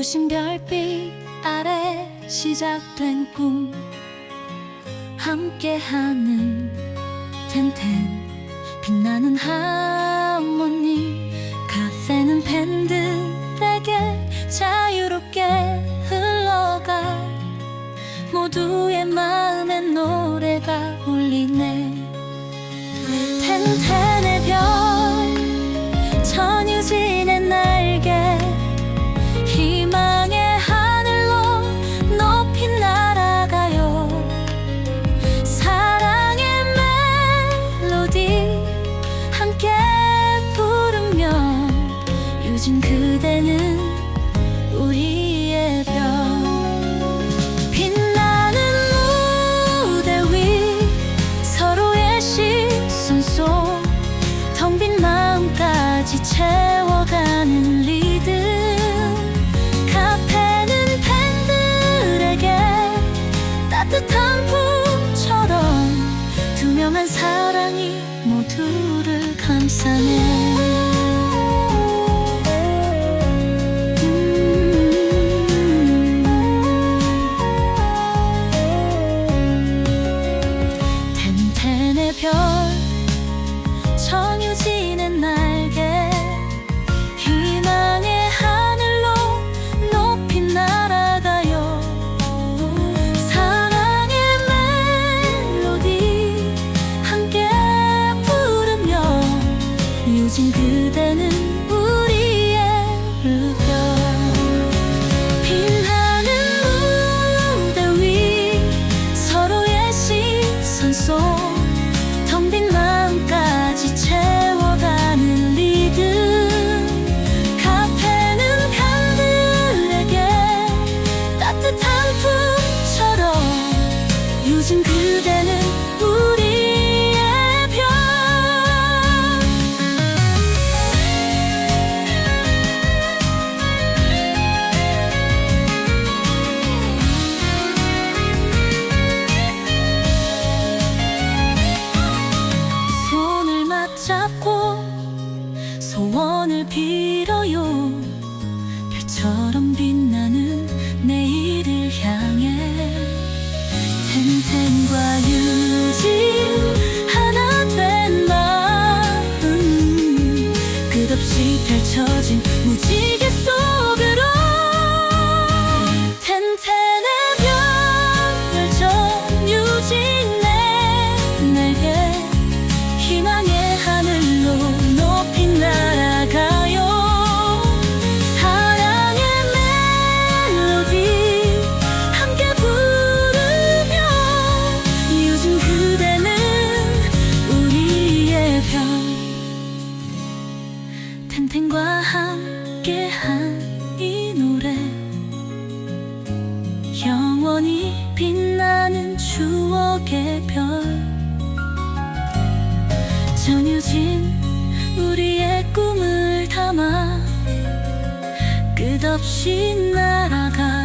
부신 별빛 아래 시작된 꿈. 함께하는 텐텐 빛나는 하모니. 카페는 팬들에게 자유롭게 흘러가 모두의 마 높이 날아가요. 사랑의 멜로디 함께 부르며 요즘 그대는 우리의 별. 빛나는 무대 위 서로의 시선 속 텅 빈 마음까지 채워 아! 요즘 그대는 우리의 별빛 소원을 빌어요. 별처럼 빛나는 내일을 향해. 텐텐과 유진 하나 된 마음. 끝없이 펼쳐진 무지 텐텐과 함께한 이 노래. 영원히 빛나는 추억의 별. 전유진 우리의 꿈을 담아 끝없이 날아가